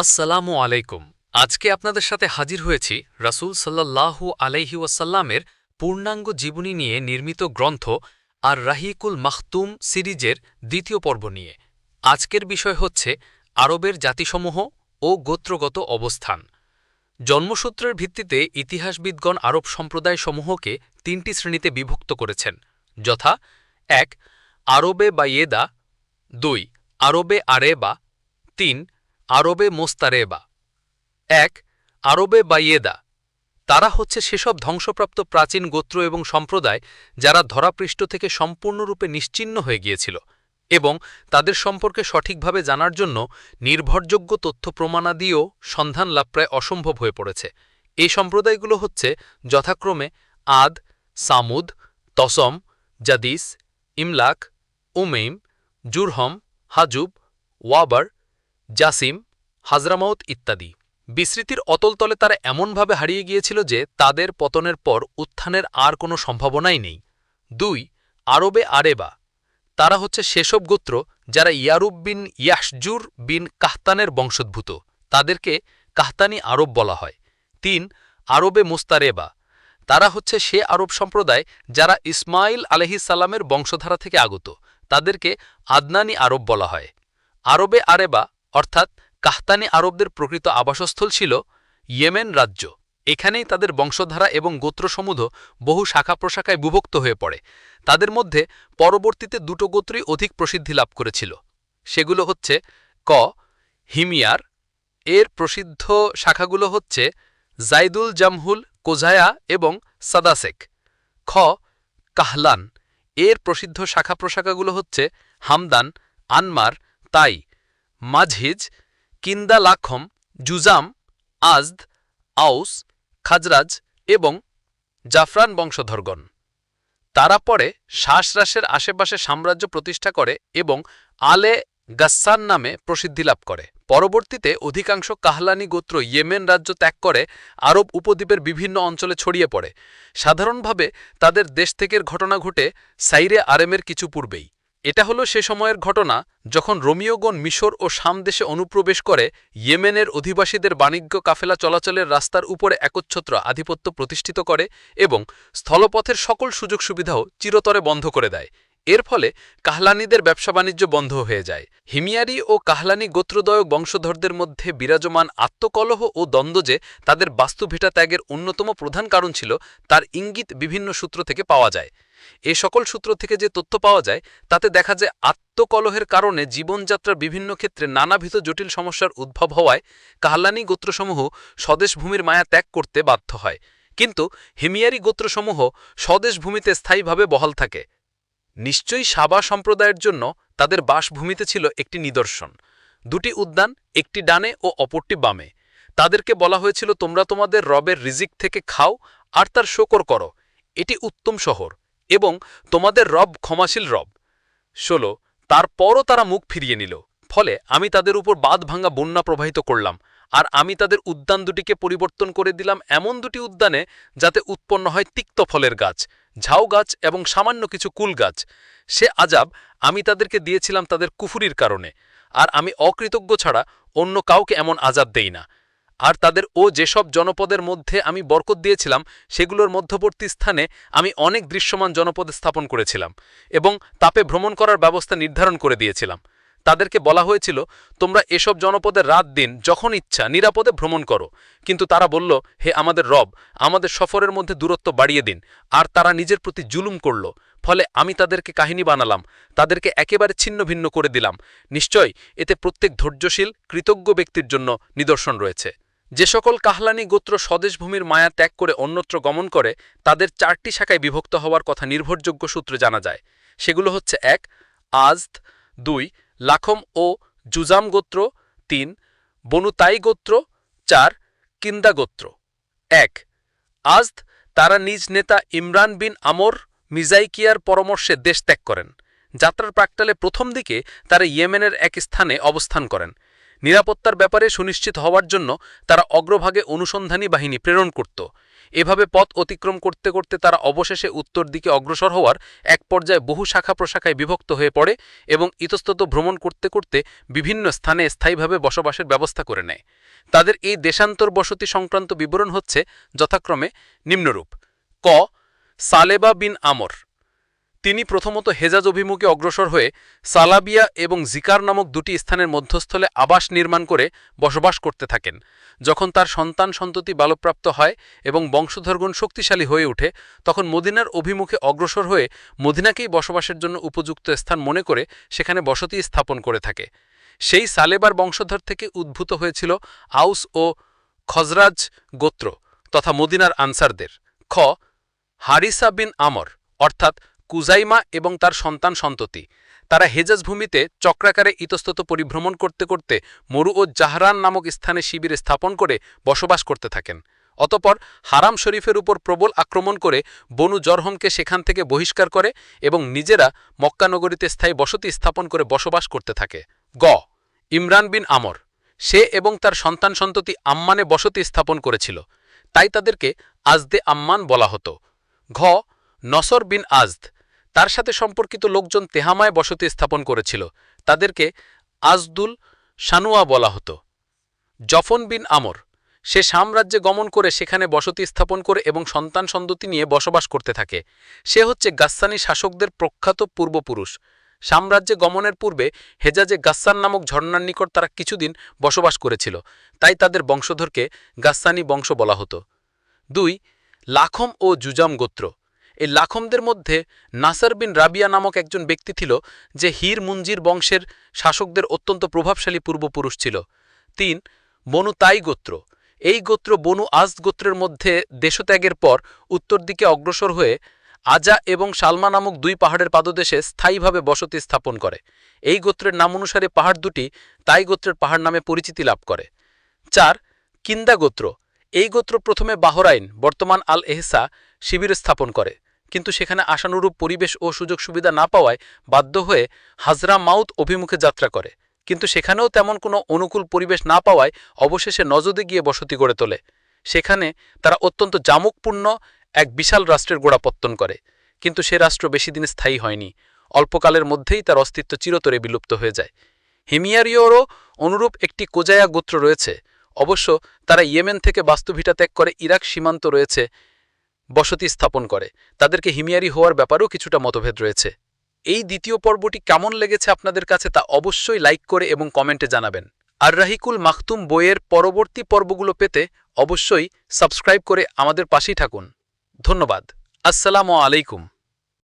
আসসালামু আলাইকুম। আজকে আপনাদের সাথে হাজির হয়েছি রাসূল সাল্লাল্লাহু আলাইহি ওয়াসাল্লামের পূর্ণাঙ্গ জীবনী নিয়ে নির্মিত গ্রন্থ আর রাহিকুল মাখতুম সিরিজের দ্বিতীয় পর্ব নিয়ে। আজকের বিষয় হচ্ছে আরবের জাতিসমূহ ও গোত্রগত অবস্থান। জন্মসূত্রের ভিত্তিতে ইতিহাসবিদগণ আরব সম্প্রদায়সমূহকে তিনটি শ্রেণীতে বিভক্ত করেছেন। যথা, এক, আরবে বা ইয়েদা দুই, আরবে আরে বা তিন আরবে মোস্তারেবা। এক, আরবে বাইয়েদা। তারা হচ্ছে সেসব ধ্বংসপ্রাপ্ত প্রাচীন গোত্র এবং সম্প্রদায় যারা ধরাপৃষ্ঠ থেকে সম্পূর্ণরূপে নিশ্চিহ্ন হয়ে গিয়েছিল এবং তাদের সম্পর্কে সঠিকভাবে জানার জন্য নির্ভরযোগ্য তথ্য প্রমাণাদিও সন্ধান লাভ প্রায় অসম্ভব হয়ে পড়েছে। এই সম্প্রদায়গুলো হচ্ছে যথাক্রমে আদ, সামুদ, তসম, জাদিস, ইমলাক, উমেইম, জুরহম, হাজুব, ওয়াবার জাসিম, হাজরামাউত ইত্যাদি। বিস্মৃতির অতলতলে তারা এমনভাবে হারিয়ে গিয়েছিল যে তাদের পতনের পর উত্থানের আর কোনো সম্ভাবনাই নেই। দুই, আরবে আরেবা। তারা হচ্ছে সেসব গোত্র যারা ইয়ারুব বিন ইয়াসজুর বিন কাহতানের বংশোদ্ভূত। তাদেরকে কাহতানি আরব বলা হয়। তিন, আরবে মুস্তারেবা। তারা হচ্ছে সে আরব সম্প্রদায় যারা ইসমাইল আলহিসাল্লামের বংশধারা থেকে আগত। তাদেরকে আদনানি আরব বলা হয়। আরবে আরেবা অর্থাৎ কাহতানি আরবদের প্রকৃত আবাসস্থল ছিল ইয়েমেন রাজ্য। এখানেই তাদের বংশধারা এবং গোত্রসমূহ বহু শাখা প্রশাখায় বিভক্ত হয়ে পড়ে। তাদের মধ্যে পরবর্তীতে দুটো গোত্রই অধিক প্রসিদ্ধি লাভ করেছিল। সেগুলো হচ্ছে ক, হিমিয়ার। এর প্রসিদ্ধ শাখাগুলো হচ্ছে জাইদুল জামহুল, কোজায়া এবং সাদাসেক। খ, কাহলান। এর প্রসিদ্ধ শাখা প্রশাখাগুলো হচ্ছে হামদান, আনমার, তাই। মাঝহিজ, কিন্দা লাখম জুজাম, আজদ, আউস, খাজরাজ এবং জাফরান বংশধরগণ। তারা পরে শ্বাসরাসের আশেপাশে সাম্রাজ্য প্রতিষ্ঠা করে এবং আলে গাস্সান নামে প্রসিদ্ধি লাভ করে। পরবর্তীতে অধিকাংশ কাহলানি গোত্র ইয়েমেন রাজ্য ত্যাগ করে আরব উপদ্বীপের বিভিন্ন অঞ্চলে ছড়িয়ে পড়ে। সাধারণভাবে তাদের দেশ থেকের ঘটনা ঘটে সাইরে আরেমের কিছু পূর্বেই। এটা হলো সে সময়ের ঘটনা, যখন রোমিওগণ মিশর ও শাম দেশে অনুপ্রবেশ করে ইয়েমেনের অধিবাসীদের বাণিজ্য কাফেলা চলাচলের রাস্তার উপরে একচ্ছত্র আধিপত্য প্রতিষ্ঠিত করে এবং স্থলপথের সকল সুযোগ সুবিধাও চিরতরে বন্ধ করে দেয়। এর ফলে কাহলানিদের ব্যবসা বাণিজ্য বন্ধ হয়ে যায়। হিমিয়ারি ও কাহলানি গোত্রদয়ক বংশধরদের মধ্যে বিরাজমান আত্মকলহ ও দ্বন্দ্ব যে তাদের বাস্তুভিটা ত্যাগের অন্যতম প্রধান কারণ ছিল, তার ইঙ্গিত বিভিন্ন সূত্র থেকে পাওয়া যায়। এ সকল সূত্র থেকে যে তথ্য পাওয়া যায়, তাতে দেখা যায় আত্মকলহের কারণে জীবনযাত্রার বিভিন্ন ক্ষেত্রে নানাবিধ জটিল সমস্যার উদ্ভব হওয়ায় কাহলানি গোত্রসমূহ স্বদেশ ভূমির মায়া ত্যাগ করতে বাধ্য হয়। কিন্তু হিমিয়ারি গোত্রসমূহ স্বদেশ ভূমিতে স্থায়ীভাবে বহাল থাকে। নিশ্চয়ই সাবা সম্প্রদায়ের জন্য তাদের বাসভূমিতে ছিল একটি নিদর্শন। দুটি উদ্যান, একটি ডানে ও অপরটি বামে। তাদেরকে বলা হয়েছিল, তোমরা তোমাদের রবের রিজিক থেকে খাও আর তার শোকর করো। এটি উত্তম শহর। এবং তোমাদের রব ক্ষমাশীল রব। ষোলো, তারপরও তারা মুখ ফিরিয়ে নিল। ফলে আমি তাদের উপর বাদ ভাঙ্গা বন্যা প্রবাহিত করলাম, আর আমি তাদের উদ্যান দুটিকে পরিবর্তন করে দিলাম এমন দুটি উদ্যানে যাতে উৎপন্ন হয় তিক্ত ফলের গাছ, ঝাউ গাছ এবং সামান্য কিছু কুল গাছ। সে আজাব আমি তাদেরকে দিয়েছিলাম তাদের কুফুরির কারণে, আর আমি অকৃতজ্ঞ ছাড়া অন্য কাউকে এমন আজাব দেই না। আর তাদের ও যেসব জনপদের মধ্যে আমি বরকত দিয়েছিলাম, সেগুলোর মধ্যবর্তী স্থানে আমি অনেক দৃশ্যমান জনপদ স্থাপন করেছিলাম এবং তাপে ভ্রমণ করার ব্যবস্থা নির্ধারণ করে দিয়েছিলাম। তাদেরকে বলা হয়েছিল, তোমরা এসব জনপদের রাত দিন যখন ইচ্ছা নিরাপদে ভ্রমণ করো। কিন্তু তারা বলল, হে আমাদের রব, আমাদের সফরের মধ্যে দূরত্ব বাড়িয়ে দিন, আর তারা নিজের প্রতি জুলুম করল। ফলে আমি তাদেরকে কাহিনী বানালাম, তাদেরকে একেবারে ছিন্ন ভিন্ন করে দিলাম। নিশ্চয় এতে প্রত্যেক ধৈর্যশীল, কৃতজ্ঞ ব্যক্তির জন্য নিদর্শন রয়েছে। যে সকল কাহলানি গোত্র স্বদেশভূমির মায়া ত্যাগ করে অন্যত্র গমন করে, তাদের চারটি শাখায় বিভক্ত হওয়ার কথা নির্ভরযোগ্য সূত্রে জানা যায়। সেগুলো হচ্ছে এক আজদ দুই, লাখম ও জুজাম গোত্র, তিন, বনুতাই গোত্র, চার, কিন্দা গোত্র। এক আজদ তারা নিজ নেতা ইমরান বিন আমর মিজাইকিয়ার পরামর্শে দেশ ত্যাগ করেন। যাত্রার প্রাকটালে প্রথম দিকে তারা ইয়েমেনের এক স্থানে অবস্থান করেন। নিরাপত্তার ব্যাপারে সুনিশ্চিত হওয়ার জন্য তারা অগ্রভাগে অনুসন্ধানী বাহিনী প্রেরণ করত। এভাবে পথ অতিক্রম করতে করতে তারা অবশেষে উত্তর দিকে অগ্রসর হওয়ার এক পর্যায়ে বহু শাখা প্রশাখায় বিভক্ত হয়ে পড়ে এবং ইতস্তত ভ্রমণ করতে করতে বিভিন্ন স্থানে স্থায়ীভাবে বসবাসের ব্যবস্থা করে নেয়। তাদের এই দেশান্তর বসতি সংক্রান্ত বিবরণ হচ্ছে যথাক্রমে নিম্নরূপ। ক. সালেবা বিন আমর। তিনি প্রথমত হেজাজ অভিমুখে অগ্রসর হয়ে সালাবিয়া এবং জিকার নামক দুটি স্থানের মধ্যস্থলে আবাস নির্মাণ করে বসবাস করতে থাকেন, যখন তার সন্তান সন্ততি বালপ্রাপ্ত হয় এবং বংশধরগণ শক্তিশালী হয়ে ওঠে, তখন মদিনার অভিমুখে অগ্রসর হয়ে মদিনাকেই বসবাসের জন্য উপযুক্ত স্থান মনে করে সেখানে বসতি স্থাপন করে থাকে। সেই সালেবার বংশধর থেকে উদ্ভূত হয়েছিল আউস ও খজরাজ গোত্র তথা মদিনার আনসারদের, খ, হারিসা বিন আমর, অর্থাৎ কুজাইমা এবং তার সন্তান সন্ততি। তারা হেজাজ ভূমিতে চক্রাকারে ইতস্তত পরিভ্রমণ করতে করতে মরু ও জাহরান নামক স্থানে শিবির স্থাপন করে বসবাস করতে থাকেন। অতপর হারাম শরীফের উপর প্রবল আক্রমণ করে বনু জরহমকে সেখান থেকে বহিষ্কার করে এবং নিজেরা মক্কানগরীতে স্থায়ী বসতি স্থাপন করে বসবাস করতে থাকে। গ. ইমরান বিন আমর। সে এবং তার সন্তান সন্ততি আম্মানে বসতি স্থাপন করেছিল। তাই তাদেরকে আজদে আম্মান বলা হতো। ঘ. নসর বিন আজদ। তার সাথে সম্পর্কিত লোকজন তেহামায় বসতি স্থাপন করেছিল। তাদেরকে আজদুল শানুয়া বলা হতো। জফন বিন আমর, সে সাম্রাজ্যে গমন করে সেখানে বসতি স্থাপন করে এবং সন্তান সন্ততি নিয়ে বসবাস করতে থাকে। সে হচ্ছে গাস্সানি শাসকদের প্রখ্যাত পূর্বপুরুষ। সাম্রাজ্যে গমনের পূর্বে হেজাজে গাস্সান নামক ঝর্ণার নিকট তারা কিছুদিন বসবাস করেছিল। তাই তাদের বংশধরকে গাস্সানি বংশ বলা হতো। দুই, লাখম ও জুজাম গোত্র। এই লাখমদের মধ্যে নাসার বিন রাবিয়া নামক একজন ব্যক্তি ছিল যে হীর মুঞ্জির বংশের শাসকদের অত্যন্ত প্রভাবশালী পূর্বপুরুষ ছিল। তিন, বনু তাই গোত্র। এই গোত্র বনু আজ গোত্রের মধ্যে দেশত্যাগের পর উত্তর দিকে অগ্রসর হয়ে আজা এবং সালমা নামক দুই পাহাড়ের পাদদেশে স্থায়ীভাবে বসতি স্থাপন করে। এই গোত্রের নাম অনুসারে পাহাড় দুটি তাই গোত্রের পাহাড় নামে পরিচিতি লাভ করে। চার, কিন্দা গোত্র। এই গোত্র প্রথমে বাহরাইন, বর্তমান আল এহসা শিবির স্থাপন করে। কিন্তু সেখানে আশানুরূপ পরিবেশ ও সুযোগ সুবিধা না পাওয়ায় বাধ্য হয়ে হাজরা মাউত অভিমুখে যাত্রা করে। কিন্তু সেখানেও তেমন কোনো অনুকূল পরিবেশ না পাওয়ায় অবশেষে নজদে গিয়ে বসতি গড়ে তোলে। সেখানে তারা অত্যন্ত জামুকপূর্ণ এক বিশাল রাষ্ট্রের গোড়াপত্তন করে। কিন্তু সে রাষ্ট্র বেশি দিন স্থায়ী হয়নি। অল্পকালের মধ্যেই তার অস্তিত্ব চিরতরে বিলুপ্ত হয়ে যায়। হিমিয়ারিওরও অনুরূপ একটি কোজায়া গোত্র রয়েছে। অবশ্য তারা ইয়েমেন থেকে বাস্তুভিটা ত্যাগ করে ইরাক সীমান্ত রয়েছে বসতি স্থাপন করে। তাদেরকে হিমিয়ারি হওয়ার ব্যাপারেও কিছুটা মতভেদ রয়েছে। এই দ্বিতীয় পর্বটি কেমন লেগেছে আপনাদের কাছে তা অবশ্যই লাইক করে এবং কমেন্টে জানাবেন। আর রাহিকুল মাখতুম বইয়ের পরবর্তী পর্বগুলো পেতে অবশ্যই সাবস্ক্রাইব করে আমাদের পাশেই থাকুন। ধন্যবাদ। আসসালামু আলাইকুম।